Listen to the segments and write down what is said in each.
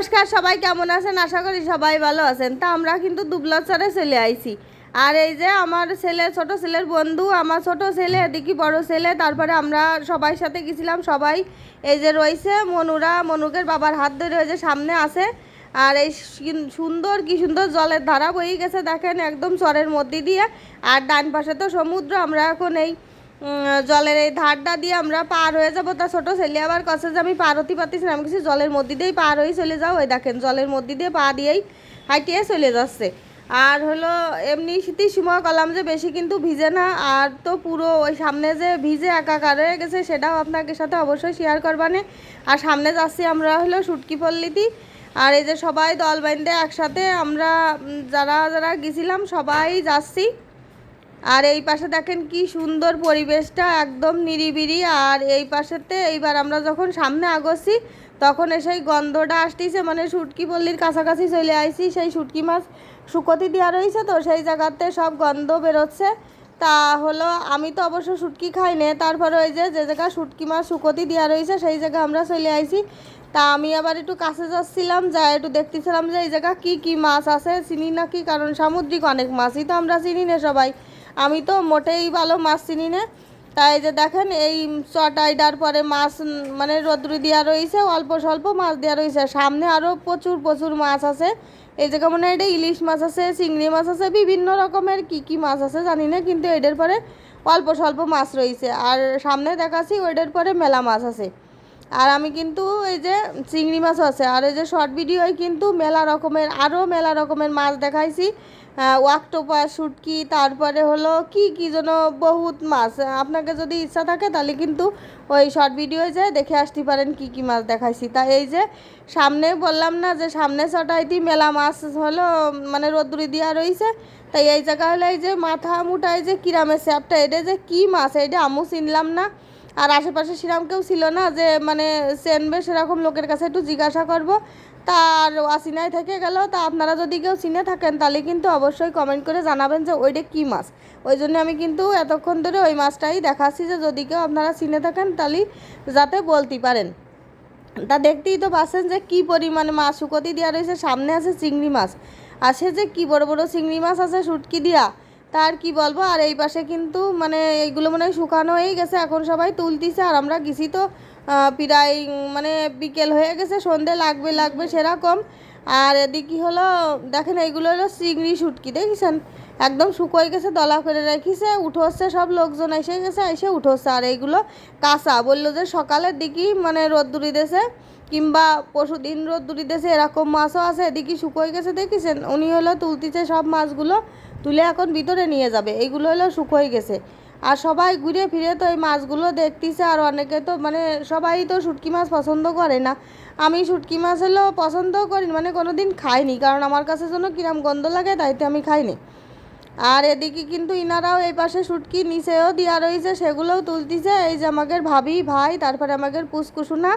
নমস্কার, সবাই কেমন আছেন? আশা করি সবাই ভালো আছেন। তা আমরা কিন্তু দুবলাচরে চলে আইছি। আর এই যে আমার ছেলে, ছোট ছেলের বন্ধু, আমার ছোট ছেলে, এদিকে বড় ছেলে, তারপরে আমরা সবাই সাথে গেছিলাম, সবাই এই যে রয়েছে, মনুরা, মনুকের বাবার হাত ধরে ওই যে সামনে আছে। আর এই সুন্দর, কি সুন্দর জলের ধারা বয়ে গেছে, দেখেন, একদম চরের মধ্যে দিয়ে। আর ডান পাশে তো সমুদ্র, আমরা এখন এই জলের এই ধারটা দিয়ে আমরা পার হয়ে যাব। তা ছোট ছেলে আবার কাছে যে আমি পার হতে পারতেছি না, আমি কিছু জলের মধ্যে দিয়েই পার হয়ে চলে যাও। ওই দেখেন, জলের মধ্যে দিয়ে পা দিয়েই হাঁটিয়ে চলে যাচ্ছে। আর হলো, এমনি শীতের সময় কলাম যে বেশি কিন্তু ভিজে না, আর তো পুরো ওই সামনে যে ভিজে একাকার হয়ে গেছে, সেটাও আপনাকে সাথে অবশ্যই শেয়ার করবানে আর সামনে যাচ্ছি আমরা হলো সুটকি পল্লীতি। আর এই যে সবাই দল বাইন্দে একসাথে আমরা যারা যারা গেছিলাম, সবাই যাচ্ছি। আর এই পাশে দেখেন কি সুন্দর পরিবেশটা, একদম নিরিবিরি আর এই পাশেতে এইবার আমরা যখন সামনে আগছি তখন এসে এই গন্ধটা আসতেছে মানে শুটকি পল্লীর কাছাকাছি চলে আইছি, সেই শুটকি মাছ শুকতি দেওয়া রয়েছে তো, সেই জায়গাতে সব গন্ধ বেরোচ্ছে। তা হলো, আমি তো অবশ্য শুটকি খাই না, তারপরে ওই যে যে জায়গা শুটকি মাছ শুকতি দেওয়া রয়েছে, সেই জায়গায় আমরা চলে আইছি। তা আমি আবার একটু কাছে যাচ্ছিলাম যা একটু দেখতেছিলাম যে এই জায়গা কি কি মাছ আছে, চিনি না কি কারণ সামুদ্রিক অনেক মাছই তো আমরা চিনি না সবাই। আমি তো মোটেই ভালো মাছ চিনি না। তাই যে দেখেন এই চটাইডার পরে মাছ মানে রোদ্রু দেওয়া রয়েছে অল্প স্বল্প মাছ দেওয়া রয়েছে সামনে আরও প্রচুর প্রচুর মাছ আছে। এই জায়গা মনে হয় এটা ইলিশ মাছ আছে, চিংড়ি মাছ আছে, বিভিন্ন রকমের কি কি মাছ আছে জানি না, কিন্তু এটার পরে অল্প স্বল্প মাছ রয়েছে আর সামনে দেখাচ্ছি ওইটার পরে মেলা মাছ আছে। আর আমি কিন্তু এই যে চিংড়ি মাছও আছে। আর এই যে শর্ট ভিডিওয় কিন্তু মেলা রকমের আরও মেলা রকমের মাছ দেখাইছি। ওয়াকটোপা শুটকি তারপরে হলো কি কি যেন বহুত মাছ। আপনাকে যদি ইচ্ছা থাকে তাহলে কিন্তু ওই শর্ট ভিডিও যায় দেখে আসতে পারেন কি কি মাছ দেখাইছি। তা এই যে সামনে বললাম না যে সামনে চটাইতি মেলা মাছ হলো মানে রোদ্দুরি দেওয়া রয়েছে তাই এই জায়গা হলো এই যে মাথা মুটায় যে কিরামের স্যাপটা এটা যে কি মাছ? এটা আমু চিনলাম না। আর আশেপাশে সেরকম কেউ ছিল না যে মানে চেনবে সেরকম লোকের কাছে একটু জিজ্ঞাসা করব। তার আসিনায় থেকে গেল। তা আপনারা যদি কেউ চিনে থাকেন, তাহলে কিন্তু অবশ্যই কমেন্ট করে জানাবেন যে ওইটা কী মাছ। ওই জন্য আমি কিন্তু এতক্ষণ ধরে ওই মাছটাই দেখাচ্ছি যে যদি কেউ আপনারা চিনে থাকেন, তাহলে যাতে বলতে পারেন। তা দেখতেই তো পাচ্ছেন যে কি পরিমাণে মাছ শুকতি দেওয়া রয়েছে। সামনে আছে চিংড়ি মাছ। সে যে কি বড় বড় চিংড়ি মাছ আছে, শুটকি দিয়া। তার কি বলব? আর এই পাশে কিন্তু মানে এইগুলো মনে হয় শুকানো হয়ে গেছে, এখন সবাই তুলতিছে। আর আমরা গেছি তো প্রায় মানে বিকেল হয়ে গেছে, সন্ধে লাগবে লাগবে সেরকম। আর এদিকে হলো, দেখেন এইগুলো হলো চিংড়ি শুটকি, দেখেছেন? একদম শুকোয় গেছে, দলা করে রেখেছে উঠোচ্ছে সব লোকজন এসে গেছে, এসে উঠোচ্ছে আর এইগুলো কাঁচা, বলল যে সকালের দিকেই মানে রোদ্দুরি দেশে কিংবা পরশু দিন রোদ্দুরি দেশে এরকম মাছও আছে, এদিকে শুকোয় গেছে, দেখেছেন? উনি হলো তুলতিছে সব মাছগুলো। তুলে এখন ভিতরে নিয়ে যাবে। এইগুলো হলো শুকোয় গেছে। আর সবাই ঘুরে ফিরে তো এই মাছগুলো দেখতেছে আর অনেকে তো মানে সবাই তো শুটকি মাছ পছন্দ করে না। আমি শুটকি মাছ হলো পছন্দও করি মানে কোনো দিন খাইনি, কারণ আমার কাছে যেন কিরাম গন্ধ লাগে তাইতে আমি খাইনি। আর এদিকে কিন্তু ইনারাও এই পাশে শুটকি নিচেও দেওয়া রয়েছে সেগুলোও তুলতিছে। এই যে আমাদের ভাবি ভাই, তারপরে আমাদের পুষ্কুসুনা,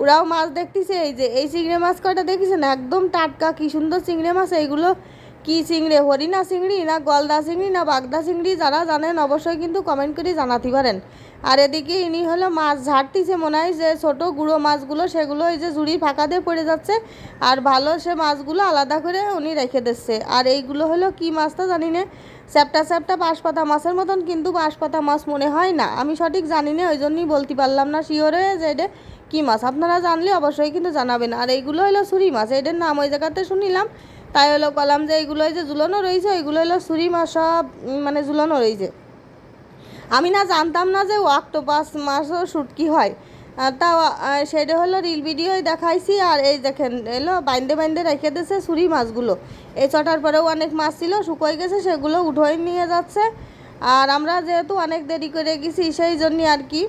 ওরাও মাছ দেখতেছে। এই যে, এই চিংড়ি মাছ কয়টা না একদম টাটকা, কি সুন্দর চিংড়ি মাছ, এইগুলো কি চিংড়ি, হরিণা চিংড়ি না গলদা চিংড়ি না বাগদা চিংড়ি যারা জানেন অবশ্যই কিন্তু কমেন্ট করে জানাতে পারেন। আর এদিকে ইনি হলো মাছ ঝাড়তিছে, মনে হয় যে ছোটো গুঁড়ো মাছগুলো, সেগুলো এই যে ঝুড়ি ফাঁকা দিয়ে পড়ে যাচ্ছে। আর ভালো সে মাছগুলো আলাদা করে উনি রেখে দিচ্ছে। আর এইগুলো হলো কি মাছটা জানি না। স্যাপটা চ্যাপটা বাঁশপাতা মাছের মতন কিন্তু বাঁশপাতা মাছ মনে হয় না। আমি সঠিক জানি না ওই জন্যই বলতে পারলাম না শিওরে যে এটা কী মাছ। আপনারা জানলে অবশ্যই কিন্তু জানাবেন। আর এইগুলো হলো ছুরি মাছ, এটার নাম ওই জায়গাতে শুনিলাম। তাই হলো বললাম যে এইগুলো যে ঝুলানো রয়েছে ওইগুলো হলো ছুরি মাছ সব মানে ঝুলানো রয়েছে। আমি না জানতাম না যে অক্টোপাস মাছও শুটকি হয়। আহ, সেটা হলো রিল ভিডিওই দেখাইছি আর এই দেখেন এলো বাইন্দে বাইন্দে রেখে দিয়েছে ছুরি মাছগুলো। এই চটার পরেও অনেক মাছ ছিল শুকোয় গেছে সেগুলো উঠোই নিয়ে যাচ্ছে। আর আমরা যেহেতু অনেক দেরি করে গেছি সেই জন্যে আর কি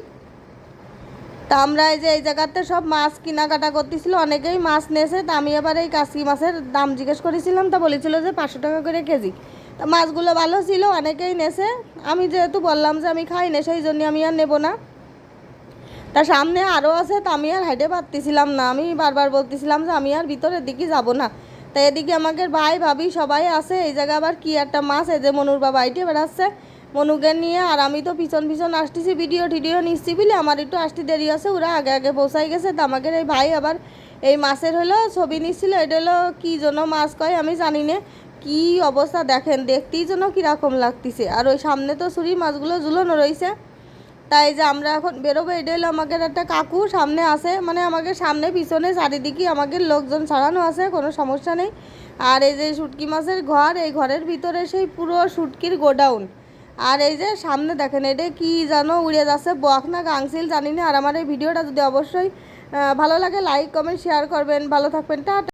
তা আমরা এই যে এই জায়গাতে সব মাছ কেনাকাটা করতেছিল, অনেকেই মাছ নেছে। তা আমি আবার এই কাশি মাছের দাম জিজ্ঞেস করেছিলাম, তা বলেছিল যে পাঁচশো টাকা করে কেজি। তা মাছগুলো ভালো ছিল, অনেকেই নেছে। আমি যেহেতু বললাম যে আমি খাই না, সেই জন্য আমি আর নেব না। তা সামনে আরও আছে, তা আমি আর হাইটে পারতেছিলাম না। আমি বারবার বলতেছিলাম যে আমি আর ভিতরের দিকে যাব না। তা এদিকে আমাকে ভাই, ভাবি সবাই আছে। এই জায়গায় আবার কি একটা মাছ, এই যে মনুর বাবা আইটে বেড়াচ্ছে মনুকে নিয়ে, আর আমি তো পিছন পিছন আসতেছি ভিডিও টিডিও নিচ্ছি বলে। আমার একটু আসতে দেরি আছে, ওরা আগে আগে পৌঁছাই গেছে। তো আমাকে এই ভাই আবার এই মাছের হলো ছবি নিচ্ছিল, এটা হলো কী জন্য মাছ কয় আমি জানি না। কি অবস্থা দেখেন, দেখতেই যেন কীরকম লাগতেছে। আর ওই সামনে তো ছুরি মাছগুলো ঝুলানো রয়েছে। তাই যে আমরা এখন বেরোবো, এটা হলো আমাদের একটা কাকু সামনে আছে। মানে আমাকে সামনে, পিছনে, চারিদিকে আমাকে লোকজন ছাড়ানো আছে, কোনো সমস্যা নেই। আর এই যে শুটকি মাছের ঘর, এই ঘরের ভিতরে সেই পুরো শুটকির গোডাউন। আর এই যে সামনে দেখেন, এটা কি জানো উড়ে যাচ্ছে। বক না গাংসিল জানি না। আর আমার এই ভিডিওটা যদি অবশ্যই ভালো লাগে লাইক কমেন্ট শেয়ার করবেন। ভালো থাকবেন। টাটা।